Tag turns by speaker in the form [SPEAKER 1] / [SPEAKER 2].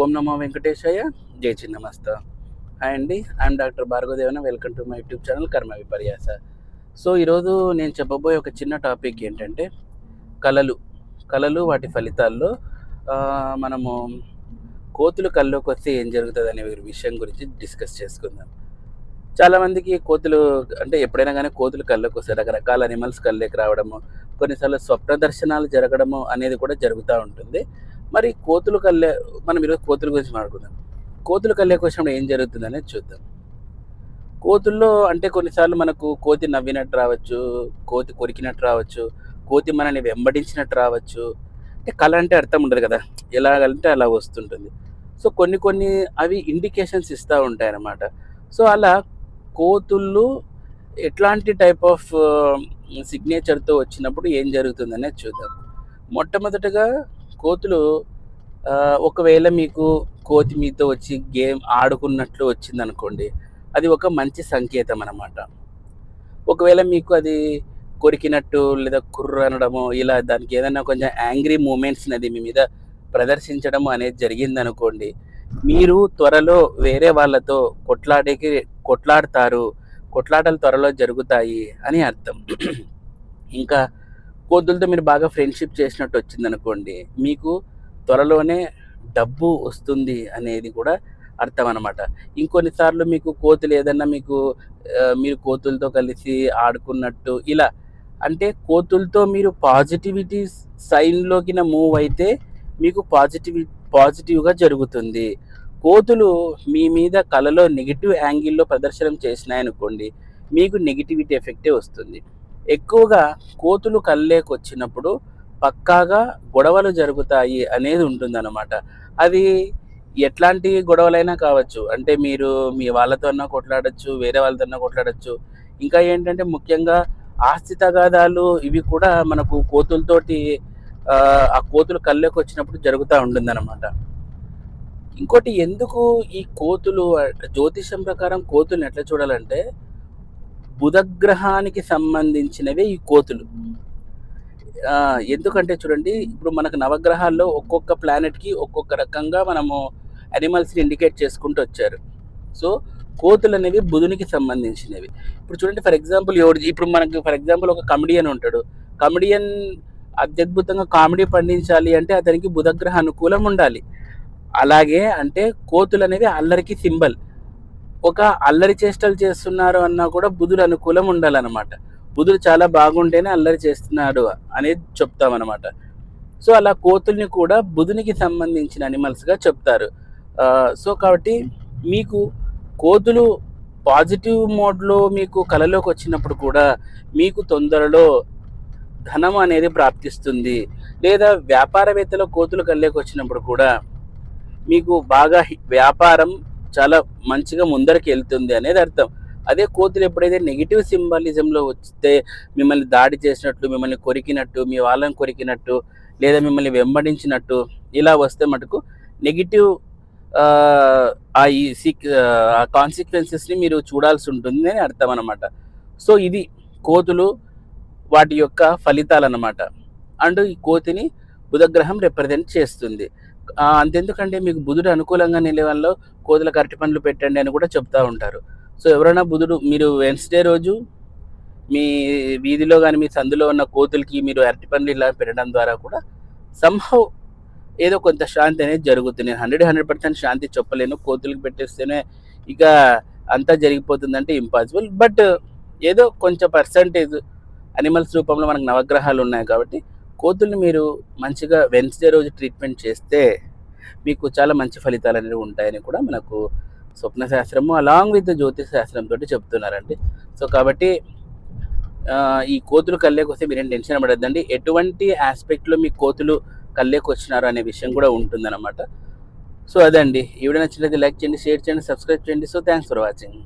[SPEAKER 1] ఓం నమో వెంకటేశయ్య. జై చిన్నమస్త. హాయ్ అండి. I'm doctor Bhargavadevana. Welcome to my YouTube channel కర్మ విపర్యాస సో ఈరోజు నేను చెప్పబోయే ఒక చిన్న టాపిక్ ఏంటంటే కళలు. కళలు వాటి ఫలితాల్లో మనము కోతులు కళ్ళలోకి వస్తే ఏం జరుగుతుంది అనే విషయం గురించి డిస్కస్ చేసుకుందాం. చాలామందికి కోతులు అంటే ఎప్పుడైనా కానీ కోతులు కళ్ళకు వస్తాయి. రకరకాల అనిమల్స్ కళ్ళకి రావడము కొన్నిసార్లు స్వప్న దర్శనాలు జరగడము అనేది కూడా జరుగుతూ ఉంటుంది. మరి కోతులు కళ్ళే మనం ఈరోజు కోతుల గురించి మాట్లాడుకుందాం. కోతులు కల్లేకి వచ్చినప్పుడు ఏం జరుగుతుంది అనేది చూద్దాం. కోతుల్లో అంటే కొన్నిసార్లు మనకు కోతి నవ్వినట్టు రావచ్చు కోతి కొరికినట్టు రావచ్చు కోతి మనల్ని వెంబడించినట్టు రావచ్చు. అంటే కళ అంటే అర్థం ఉండదు కదా ఎలాగంటే అలా వస్తుంటుంది. సో కొన్ని కొన్ని అవి ఇండికేషన్స్ ఇస్తూ ఉంటాయి అన్నమాట సో అలా కోతుళ్ళు ఎట్లాంటి టైప్ ఆఫ్ సిగ్నేచర్తో వచ్చినప్పుడు ఏం జరుగుతుంది అనేది చూద్దాం. మొట్టమొదటగా కోతులు ఒకవేళ మీకు కోతి మీతో వచ్చి గేమ్ ఆడుకున్నట్లు వచ్చింది అనుకోండి అది ఒక మంచి సంకేతం అన్నమాట. ఒకవేళ మీకు అది కొరికినట్టు లేదా కుర్ర అనడము ఇలా దానికి ఏదైనా కొంచెం యాంగ్రీ మూమెంట్స్ అది మీ మీద ప్రదర్శించడం అనేది జరిగింది అనుకోండి మీరు త్వరలో వేరే వాళ్ళతో కొట్లాడేకి కొట్లాడతారు కొట్లాటలు త్వరలో జరుగుతాయి అని అర్థం. ఇంకా కోతులతో మీరు బాగా ఫ్రెండ్షిప్ చేసినట్టు వచ్చింది అనుకోండి మీకు త్వరలోనే డబ్బు వస్తుంది అనేది కూడా అర్థం అనమాట ఇంకొన్నిసార్లు మీకు కోతులు ఏదన్నా మీకు మీరు కోతులతో కలిసి ఆడుకున్నట్టు ఇలా అంటే కోతులతో మీరు పాజిటివిటీ సైన్లోకి మూవ్ అయితే మీకు పాజిటివి పాజిటివ్గా జరుగుతుంది. కోతులు మీ మీద కళలో నెగిటివ్ యాంగిల్లో ప్రదర్శనం చేసినాయనుకోండి మీకు నెగిటివిటీ ఎఫెక్టే వస్తుంది. ఎక్కువగా కోతులు కళ్ళేకి వచ్చినప్పుడు పక్కాగా గొడవలు జరుగుతాయి అనేది ఉంటుందన్నమాట. అది ఎట్లాంటి గొడవలైనా కావచ్చు. అంటే మీరు మీ వాళ్ళతోన్నా కొట్లాడచ్చు వేరే వాళ్ళతోన్నా కొట్లాడచ్చు. ఇంకా ఏంటంటే ముఖ్యంగా ఆస్తి తగాదాలు ఇవి కూడా మనకు కోతులతోటి ఆ, కోతులు కళ్ళలోకి వచ్చినప్పుడు జరుగుతూ ఉంటుందన్నమాట. ఇంకోటి ఎందుకు ఈ కోతులు జ్యోతిషం ప్రకారం కోతులను ఎట్లా చూడాలంటే బుధగ్రహానికి సంబంధించినవే ఈ కోతులు. ఎందుకంటే చూడండి ఇప్పుడు మనకు నవగ్రహాల్లో ఒక్కొక్క ప్లానెట్కి ఒక్కొక్క రకంగా మనము అనిమల్స్ని ఇండికేట్ చేసుకుంటూ వచ్చారు. సో కోతులు అనేవి బుధునికి సంబంధించినవి. ఇప్పుడు చూడండి ఫర్ ఎగ్జాంపుల్ ఎవరు ఇప్పుడు మనకి ఫర్ ఎగ్జాంపుల్ ఒక కమెడియన్ ఉంటాడు. కమెడియన్ అత్యద్భుతంగా కామెడీ పండించాలి అంటే అతనికి బుధగ్రహ అనుకూలం ఉండాలి. అలాగే అంటే కోతులు అనేవి అల్లరికి సింబల్. ఒక అల్లరి చేష్టలు చేస్తున్నారు అన్నా కూడా బుధుడు అనుకూలం ఉండాలన్నమాట. బుధుడు చాలా బాగుంటేనే అల్లరి చేస్తున్నాడు అనేది చెప్తామన్నమాట. సో అలా కోతుల్ని కూడా బుధునికి సంబంధించిన అనిమల్స్గా చెప్తారు. సో కాబట్టి మీకు కోతులు పాజిటివ్ మోడ్లో మీకు కళలోకి వచ్చినప్పుడు కూడా మీకు తొందరలో ధనం అనేది ప్రాప్తిస్తుంది. లేదా వ్యాపారవేత్తల కోతులు కళ్ళకి వచ్చినప్పుడు కూడా మీకు బాగా వ్యాపారం చాలా మంచిగా ముందరికి వెళ్తుంది అనేది అర్థం. అదే కోతులు ఎప్పుడైతే నెగిటివ్ సింబాలిజంలో వస్తే మిమ్మల్ని దాడి చేసినట్లు మిమ్మల్ని కొరికినట్టు మీ వాళ్ళని కొరికినట్టు లేదా మిమ్మల్ని వెంబడించినట్టు ఇలా వస్తే మటుకు నెగిటివ్ ఆ ఈ సిక్ ఆ కాన్సిక్వెన్సెస్ని మీరు చూడాల్సి ఉంటుంది అని అర్థం అనమాట సో ఇది కోతులు వాటి యొక్క ఫలితాలు అన్నమాట అండ్ ఈ కోతిని బుధగ్రహం రిప్రజెంట్ చేస్తుంది. అంతెందుకంటే మీకు బుధుడు అనుకూలంగా నిలే వల్ల కోతులకు అరటి పనులు పెట్టండి అని కూడా చెప్తూ ఉంటారు. సో ఎవరైనా బుధుడు మీరు వెన్స్డే రోజు మీ వీధిలో కానీ మీ సందులో ఉన్న కోతులకి మీరు అరటి పండ్లు ఇలా పెట్టడం ద్వారా కూడా సంహవ్ ఏదో కొంత శాంతి అనేది జరుగుతుంది. నేను హండ్రెడ్ హండ్రెడ్ పర్సెంట్ శాంతి చెప్పలేను. కోతులకి పెట్టేస్తేనే ఇక అంతా జరిగిపోతుందంటే ఇంపాసిబుల్ బట్ ఏదో కొంచెం పర్సంటేజ్ అనిమల్స్ రూపంలో మనకు నవగ్రహాలు ఉన్నాయి కాబట్టి కోతుల్ని మీరు మంచిగా వెన్స్డే రోజు ట్రీట్మెంట్ చేస్తే మీకు చాలా మంచి ఫలితాలు అనేవి ఉంటాయని కూడా మనకు స్వప్న శాస్త్రము అలాంగ్ విత్ జ్యోతిష్ శాస్త్రంతో చెప్తున్నారండి. సో కాబట్టి ఈ కోతులు కళ్ళేకి మీరేం టెన్షన్ పడద్దండి. ఎటువంటి ఆస్పెక్ట్లో మీ కోతులు కళ్ళేకి వచ్చినారు అనే విషయం కూడా ఉంటుందన్నమాట. సో అదండి. ఈ వీడియో నచ్చినట్లయితే లైక్ చేయండి షేర్ చేయండి సబ్స్క్రైబ్ చేయండి. So thanks for watching